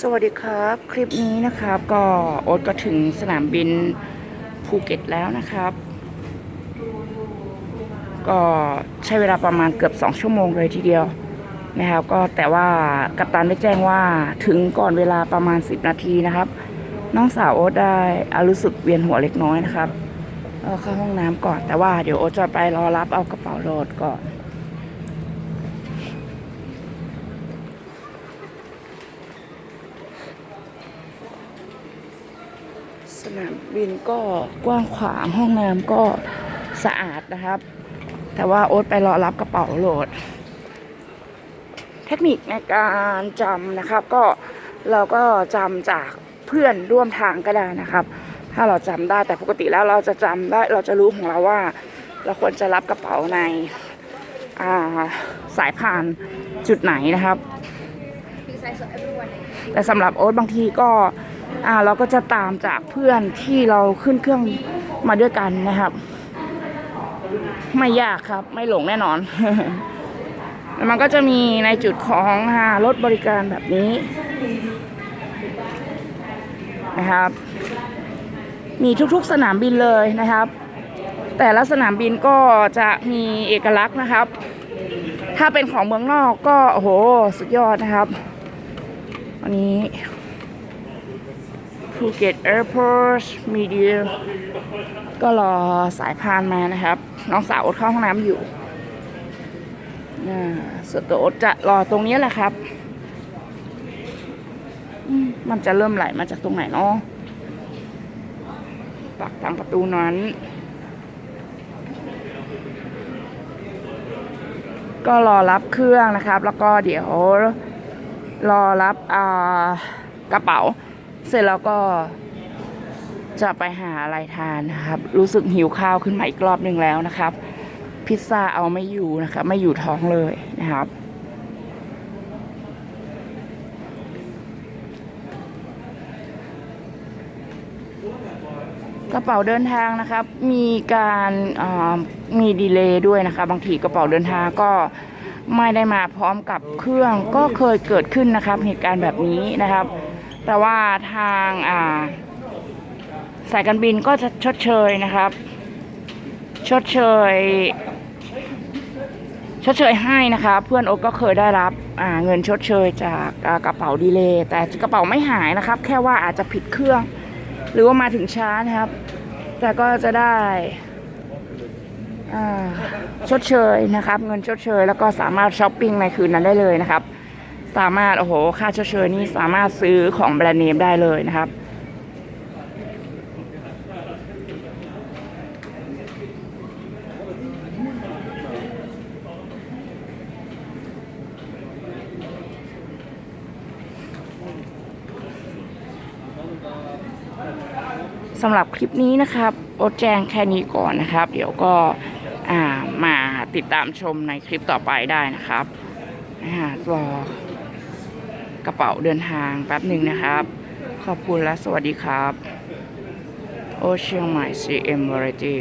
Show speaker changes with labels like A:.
A: สวัสดีครับ คลิปนี้นะครับ ก็โอ๊ตก็ถึงสนามบินภูเก็ตแล้วนะครับ ก็ใช้เวลาประมาณเกือบ2ชั่วโมงเลยทีเดียวนะครับ ก็แต่ว่ากัปตันได้แจ้งว่าถึงก่อนเวลาประมาณ 10 นาทีนะครับ น้องสาวโอ๊ตได้อารู้สึกเวียนหัวเล็กน้อยนะครับเออเข้าห้องน้ำก่อนแต่ว่าเดี๋ยวโอ๊ตจะไปรอรับเอากระเป๋าโหลดก่อน สนามบินก็กว้างขวางห้องน้ำก็สะอาดนะครับ แต่ว่าโอ๊ตไปรอรับกระเป๋าโหลด เทคนิคในการจำนะครับ ก็เราก็จำจากเพื่อนร่วมทางก็ได้นะครับ ถ้าเราจำได้แต่ปกติแล้วเราจะจำได้เราจะรู้ของเราว่า เราควรจะรับกระเป๋าในาสายพานจุดไหนนะครับ แต่สำหรับโอ๊ตบางทีก็ อ่าเราก็จะตามจากเพื่อนที่เราขึ้นเครื่องมาด้วยกันนะครับ ไม่ยากครับ ไม่หลงแน่นอนแล้วมันก็จะมีในจุดของอ่ารถบริการแบบนี้นะครับ มีทุกๆสนามบินเลยนะครับ แต่ละสนามบินก็จะมีเอกลักษณ์นะครับ ถ้าเป็นของเมืองนอกก็โอ้โหสุดยอดนะครับ อันนี้ ภูเก็ตแอร์พอร์ตมีเดียก็รอสายพานมานะครับ น้องสาวอดเข้าห้องน้ำอยู่อ่าส่วนตัวอดจะรอตรงนี้แหละครับ มันจะเริ่มไหลมาจากตรงไหนเนาะปากทางประตูนั้น ก็รอรับเครื่องนะครับ แล้วก็เดี๋ยวรอรับกระเป๋า เสร็จแล้วก็จะไปหาอะไรทานนะครับ รู้สึกหิวข้าวขึ้นมาอีกรอบหนึ่งแล้วนะครับ พิซซ่าเอาไม่อยู่นะครับไม่อยู่ท้องเลยนะครับกระเป๋าเดินทางนะครับ มีการามีดีเลย์ด้วยนะคะ บางทีกระเป๋าเดินทางก็ไม่ได้มาพร้อมกับเครื่องก็เคยเกิดขึ้นนะครับ เหตุการณ์แบบนี้นะครับ แต่ว่าทางอ่าสายการบินก็จะชดเชยนะครับ ชดเชย ชดเชยให้นะคะเพื่อนโอ๊ตก็เคยได้รับเงินชดเชยจากกระเป๋าดีเลย์แต่กระเป๋าไม่หายนะครับ แค่ว่าอาจจะผิดเครื่อง หรือว่ามาถึงช้านะครับ แต่ก็จะได้ชดเชยนะครับ เงินชดเชย แล้วก็สามารถช้อปปิ้งในคืนนั้นได้เลยนะครับ สามารถ โอ้โห ค่าชดเชยนี้สามารถซื้อของแบรนด์เนมได้เลยนะครับ สำหรับคลิปนี้นะครับ โอตแจ้งแค่นี้ก่อนนะครับ เดี๋ยวก็มาติดตามชมในคลิปต่อไปได้นะครับ อ่ารอ กระเป๋าเดินทางแป๊บหนึ่งนะครับ ขอบคุณและสวัสดีครับ โอเชียงใหม่ CM Variety